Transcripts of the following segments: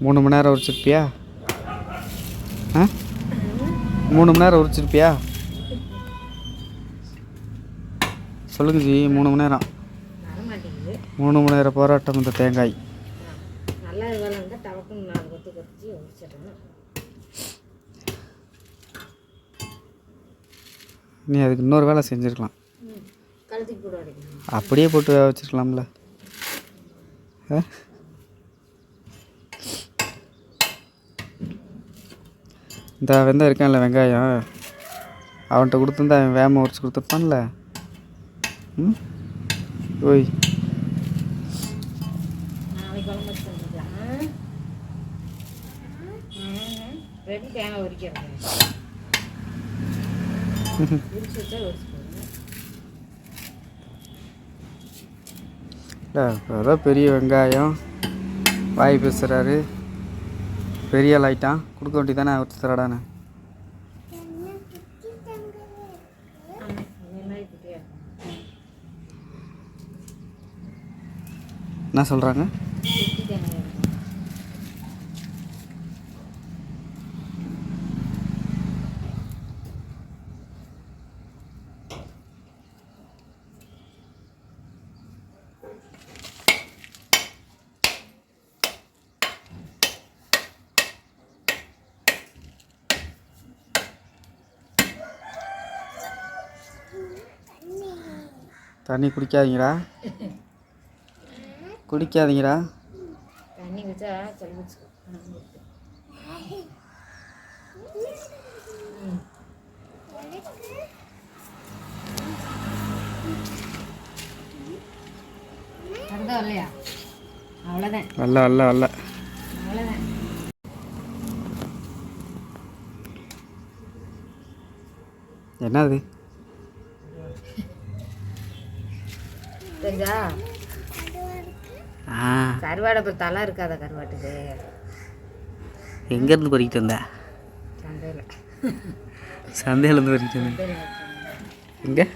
மூணு மணி நேரம் உரிச்சிருப்பியா? ஆ? மூணு மணி நேரம் உரிச்சிருப்பியா? சொல்லுங்க ஜி மூணு மணி நேரம். மூணு மணி நேரம் போராட்டம் இந்த தேங்காய். நீ அதுக்கு இன்னொரு வேலை செஞ்சுருக்கலாம். அப்படியே போட்டு வச்சிருக்கலாம்ல. ஆ? இந்த வெந்தம் இருக்கான்ல வெங்காயம். அவன்கிட்ட கொடுத்துருந்தா அவன் வேம உரிச்சு கொடுத்துருப்பான்ல ம்? ஓய். இல்லை பெரிய வெங்காயம். வாய் பேசுகிறாரு பெரிய ஆள் ஆயிட்டான் கொடுக்க வேண்டி தானே உரிச்சு தரடானே என்ன சொல்கிறாங்க தண்ணி குடிக்காதீங்கடா. குடிக்காதீங்கடா. தண்ணி வருதா இல்லையா? அவ்வளோதான் அல்ல அல்ல அல்ல. அவ்வளோதான் என்னது? தெரிஞ்சா ஆ. கருவாடை இப்போ தலை இருக்காத கருவாட்டுக்கு. எங்கேருந்து பறிக்கிட்டு வந்த? சந்தையில். சந்தையிலேருந்து பறிக்கிட்டு வந்தேன் எங்கே?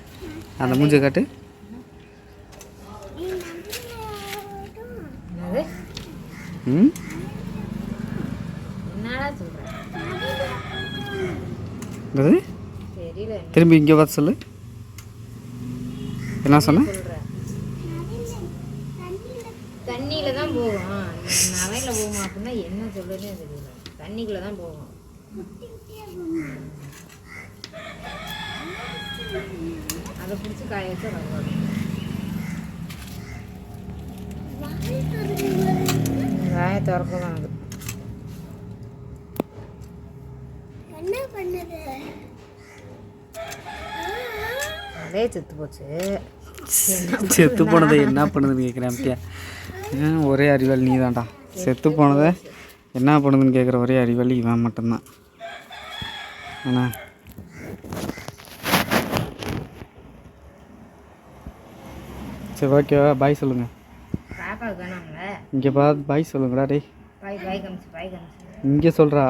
அந்த மூஞ்சை காட்டு. ம்? திரும்பி இங்கே பார்த்து சொல்லு. என்ன சொன்ன? போகும் நவையில் போகுமா அப்படின்னா என்ன சொல்லுறதுனே தெரியல. தண்ணிக்குள்ளே தான் போகும் அதை பிடிச்சி காய வச்சா கருவாடு வாயை திறக்க தான் அது அதே செத்து போச்சு. செத்து போனதை என்ன பண்ணுதுன்னு கேட்குறேன் ஒரே அறிவாளி நீ தான்டா செத்து போனதை என்ன பண்ணுதுன்னு கேட்குற ஒரே அறிவாளி இவன் மட்டும்தான். அண்ணா. சரி ஓகேவா பாய் சொல்லுங்கள் இங்கே பார்த்து பாய் சொல்லுங்கடா டேய். இங்கே சொல்கிறா